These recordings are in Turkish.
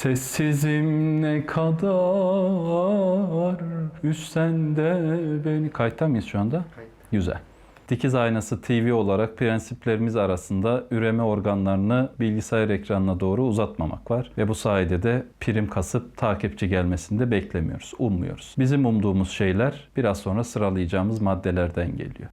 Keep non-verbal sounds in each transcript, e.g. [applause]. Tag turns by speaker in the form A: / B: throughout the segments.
A: Sessizim ne kadar Üstsen de beni Kayıtta mıyız şu anda? Güzel. Dikiz aynası TV olarak prensiplerimiz arasında üreme organlarını bilgisayar ekranına doğru uzatmamak var. Ve bu sayede de prim kasıp takipçi gelmesini de beklemiyoruz, ummuyoruz. Bizim umduğumuz şeyler biraz sonra sıralayacağımız maddelerden geliyor.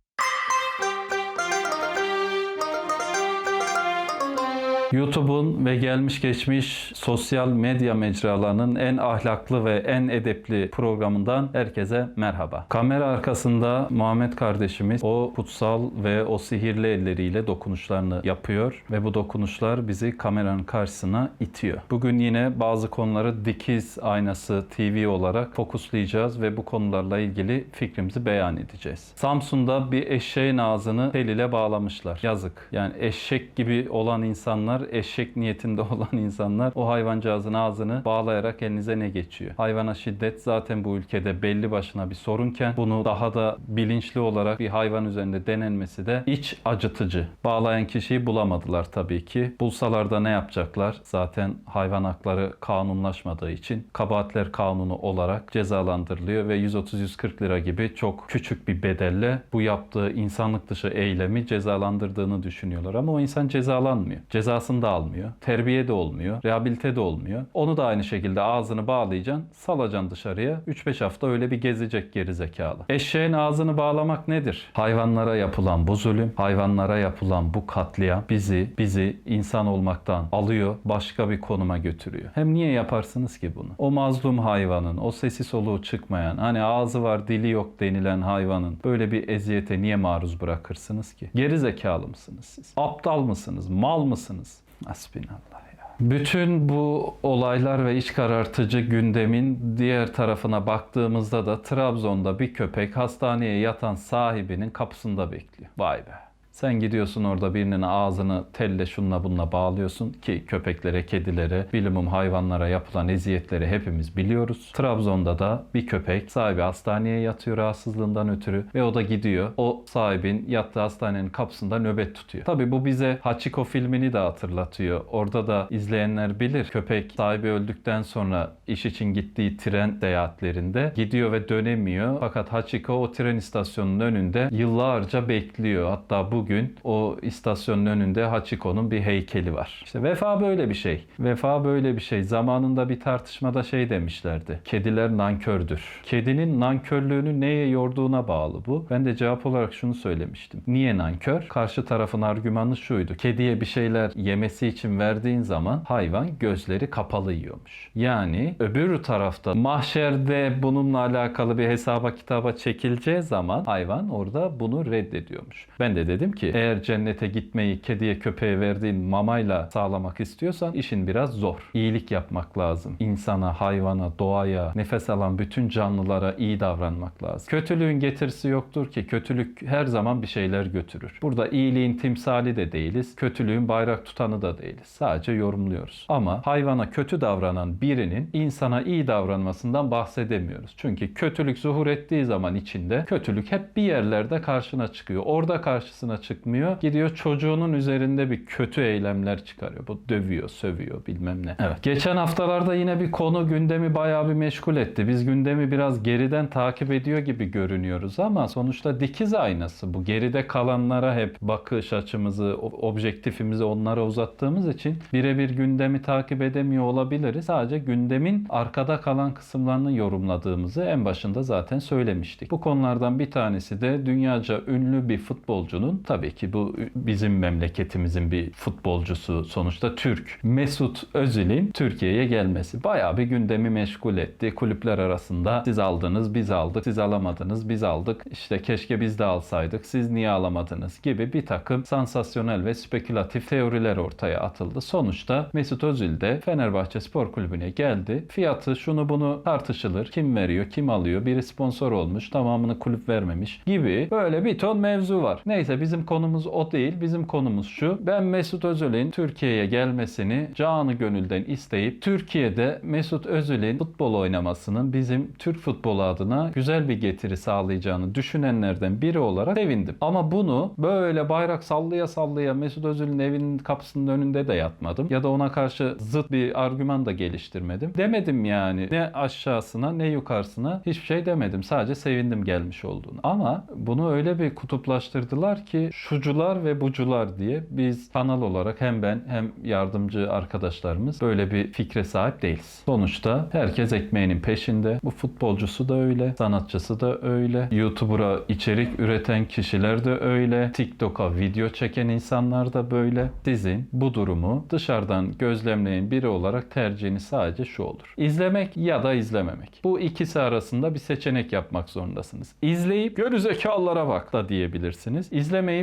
A: YouTube'un ve gelmiş geçmiş sosyal medya mecralarının en ahlaklı ve en edepli programından herkese merhaba. Kamera arkasında Muhammed kardeşimiz o kutsal ve o sihirli elleriyle dokunuşlarını yapıyor ve bu dokunuşlar bizi kameranın karşısına itiyor. Bugün yine bazı konuları dikiz aynası TV olarak fokuslayacağız ve bu konularla ilgili fikrimizi beyan edeceğiz. Samsun'da bir eşeğin ağzını tel ile bağlamışlar. Yazık. Yani eşek gibi olan insanlar, eşek niyetinde [laughs] olan insanlar o hayvancağızın ağzını bağlayarak elinize ne geçiyor? Hayvana şiddet zaten bu ülkede belli başına bir sorunken bunu daha da bilinçli olarak bir hayvan üzerinde denenmesi de iç acıtıcı. Bağlayan kişiyi bulamadılar tabii ki. Bulsalar da ne yapacaklar? Zaten hayvan hakları kanunlaşmadığı için kabahatler kanunu olarak cezalandırılıyor ve 130-140 lira gibi çok küçük bir bedelle bu yaptığı insanlık dışı eylemi cezalandırdığını düşünüyorlar. Ama o insan cezalanmıyor. Cezasını da almıyor. Terbiye de olmuyor. Rehabilite de olmuyor. Onu da aynı şekilde ağzını bağlayacaksın, salacaksın dışarıya. 3-5 hafta öyle bir gezecek geri zekalı. Eşeğin ağzını bağlamak nedir? Hayvanlara yapılan bu zulüm, hayvanlara yapılan bu katliam bizi, bizi insan olmaktan alıyor, başka bir konuma götürüyor. Hem niye yaparsınız ki bunu? O mazlum hayvanın, o sesi soluğu çıkmayan, hani ağzı var dili yok denilen hayvanın böyle bir eziyete niye maruz bırakırsınız ki? Geri zekalı mısınız siz? Aptal mısınız? Mal mısınız? Hasbinallah ya. Bütün bu olaylar ve iç karartıcı gündemin diğer tarafına baktığımızda da Trabzon'da bir köpek hastaneye yatan sahibinin kapısında bekliyor. Vay be. Sen gidiyorsun orada birinin ağzını telle şunla bununla bağlıyorsun ki köpeklere, kedilere, bilimum hayvanlara yapılan eziyetleri hepimiz biliyoruz. Trabzon'da da bir köpek sahibi hastaneye yatıyor rahatsızlığından ötürü ve o da gidiyor. O sahibin yattığı hastanenin kapısında nöbet tutuyor. Tabi bu bize Hachiko filmini de hatırlatıyor. Orada da izleyenler bilir. Köpek sahibi öldükten sonra iş için gittiği tren seyahatlerinde gidiyor ve dönemiyor. Fakat Hachiko o tren istasyonunun önünde yıllarca bekliyor. Hatta bugün o istasyonun önünde Hachiko'nun bir heykeli var. İşte vefa böyle bir şey. Vefa böyle bir şey. Zamanında bir tartışmada şey demişlerdi. Kediler nankördür. Kedinin nankörlüğünü neye yorduğuna bağlı bu. Ben de cevap olarak şunu söylemiştim. Niye nankör? Karşı tarafın argümanı şuydu. Kediye bir şeyler yemesi için verdiğin zaman hayvan gözleri kapalı yiyormuş. Yani öbür tarafta mahşerde bununla alakalı bir hesaba kitaba çekileceği zaman hayvan orada bunu reddediyormuş. Ben de dedim ki eğer cennete gitmeyi kediye köpeğe verdiğin mamayla sağlamak istiyorsan işin biraz zor. İyilik yapmak lazım. İnsana, hayvana, doğaya, nefes alan bütün canlılara iyi davranmak lazım. Kötülüğün getirisi yoktur ki. Kötülük her zaman bir şeyler götürür. Burada iyiliğin timsali de değiliz. Kötülüğün bayrak tutanı da değiliz. Sadece yorumluyoruz. Ama hayvana kötü davranan birinin insana iyi davranmasından bahsedemiyoruz. Çünkü kötülük zuhur ettiği zaman içinde kötülük hep bir yerlerde karşına çıkıyor. Orada karşısına çıkmıyor. Gidiyor çocuğunun üzerinde bir kötü eylemler çıkarıyor. Bu dövüyor, sövüyor bilmem ne. Evet. Geçen haftalarda yine bir konu gündemi bayağı bir meşgul etti. Biz gündemi biraz geriden takip ediyor gibi görünüyoruz ama sonuçta dikiz aynası bu. Geride kalanlara hep bakış açımızı, objektifimizi onlara uzattığımız için birebir gündemi takip edemiyor olabiliriz. Sadece gündemin arkada kalan kısımlarını yorumladığımızı en başında zaten söylemiştik. Bu konulardan bir tanesi de dünyaca ünlü bir futbolcunun tabii ki bu bizim memleketimizin bir futbolcusu sonuçta Türk. Mesut Özil'in Türkiye'ye gelmesi bayağı bir gündemi meşgul etti. Kulüpler arasında siz aldınız, biz aldık, siz alamadınız, biz aldık. İşte keşke biz de alsaydık, siz niye alamadınız gibi bir takım sansasyonel ve spekülatif teoriler ortaya atıldı. Sonuçta Mesut Özil de Fenerbahçe Spor Kulübü'ne geldi. Fiyatı şunu bunu tartışılır. Kim veriyor, kim alıyor, biri sponsor olmuş, tamamını kulüp vermemiş gibi böyle bir ton mevzu var. Neyse bizim bizim konumuz o değil. Bizim konumuz şu. Ben Mesut Özil'in Türkiye'ye gelmesini canı gönülden isteyip Türkiye'de Mesut Özil'in futbol oynamasının bizim Türk futbolu adına güzel bir getiri sağlayacağını düşünenlerden biri olarak sevindim. Ama bunu böyle bayrak sallaya sallaya Mesut Özil'in evinin kapısının önünde de yatmadım. Ya da ona karşı zıt bir argüman da geliştirmedim. Demedim yani ne aşağısına ne yukarısına hiçbir şey demedim. Sadece sevindim gelmiş olduğunu. Ama bunu öyle bir kutuplaştırdılar ki şucular ve bucular diye biz kanal olarak hem ben hem yardımcı arkadaşlarımız böyle bir fikre sahip değiliz. Sonuçta herkes ekmeğinin peşinde. Bu futbolcusu da öyle, sanatçısı da öyle, YouTuber'a içerik üreten kişiler de öyle, TikTok'a video çeken insanlar da böyle. Sizin bu durumu dışarıdan gözlemleyen biri olarak tercihiniz sadece şu olur. İzlemek ya da izlememek. Bu ikisi arasında bir seçenek yapmak zorundasınız. İzleyip gönü zekalılara bak da diyebilirsiniz.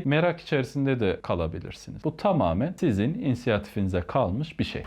A: Merak içerisinde de kalabilirsiniz. Bu tamamen sizin inisiyatifinize kalmış bir şey.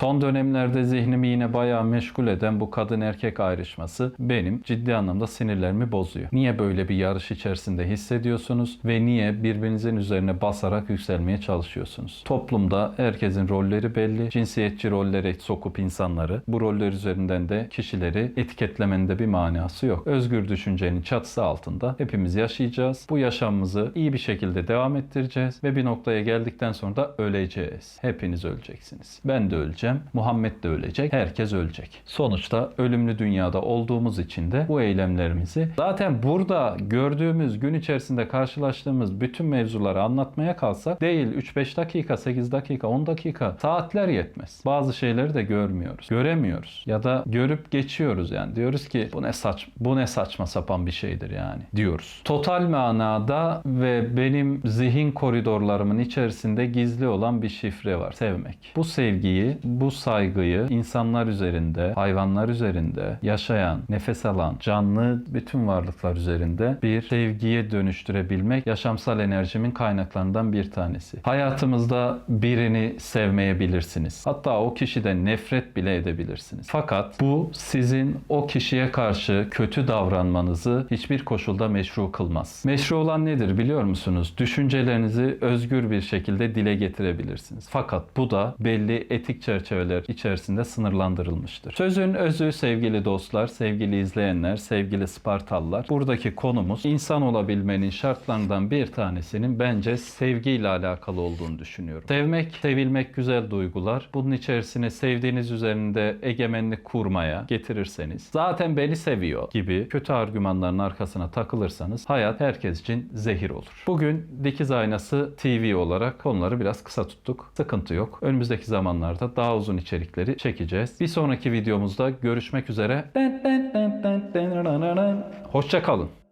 A: Son dönemlerde zihnimi yine bayağı meşgul eden bu kadın erkek ayrışması benim ciddi anlamda sinirlerimi bozuyor. Niye böyle bir yarış içerisinde hissediyorsunuz ve niye birbirinizin üzerine basarak yükselmeye çalışıyorsunuz? Toplumda herkesin rolleri belli. Cinsiyetçi rollere sokup insanları bu roller üzerinden de kişileri etiketlemenin de bir manası yok. Özgür düşüncenin çatısı altında hepimiz yaşayacağız. Bu yaşamımızı iyi bir şekilde devam ettireceğiz ve bir noktaya geldikten sonra da öleceğiz. Hepiniz öleceksiniz. Ben de öleceğim. Muhammed de ölecek. Herkes ölecek. Sonuçta ölümlü dünyada olduğumuz için de bu eylemlerimizi zaten burada gördüğümüz gün içerisinde karşılaştığımız bütün mevzuları anlatmaya kalsak değil 3-5 dakika, 8 dakika, 10 dakika saatler yetmez. Bazı şeyleri de görmüyoruz. Göremiyoruz. Ya da görüp geçiyoruz yani. Diyoruz ki bu ne saç bu ne saçma sapan bir şeydir yani diyoruz. Total manada ve benim zihin koridorlarımın içerisinde gizli olan bir şifre var. Sevmek. Bu sevgiyi, bu saygıyı insanlar üzerinde, hayvanlar üzerinde yaşayan, nefes alan, canlı bütün varlıklar üzerinde bir sevgiye dönüştürebilmek yaşamsal enerjimin kaynaklarından bir tanesi. Hayatımızda birini sevmeyebilirsiniz. Hatta o kişiden nefret bile edebilirsiniz. Fakat bu sizin o kişiye karşı kötü davranmanızı hiçbir koşulda meşru kılmaz. Meşru olan nedir biliyor musunuz? Düşüncelerinizi özgür bir şekilde dile getirebilirsiniz. Fakat bu da belli etik çerçeveler içerisinde sınırlandırılmıştır. Sözün özü sevgili dostlar, sevgili izleyenler, sevgili Spartalılar. Buradaki konumuz insan olabilmenin şartlarından bir tanesinin bence sevgiyle alakalı olduğunu düşünüyorum. Sevmek, sevilmek güzel duygular. Bunun içerisine sevdiğiniz üzerinde egemenlik kurmaya getirirseniz, zaten beni seviyor gibi kötü argümanların arkasına takılırsanız hayat herkes için zehir olur. Bugün Dikiz Aynası TV olarak konuları biraz kısa tuttuk. Sıkıntı yok. Önümüzdeki zamanlarda uzun içerikleri çekeceğiz. Bir sonraki videomuzda görüşmek üzere. Hoşça kalın.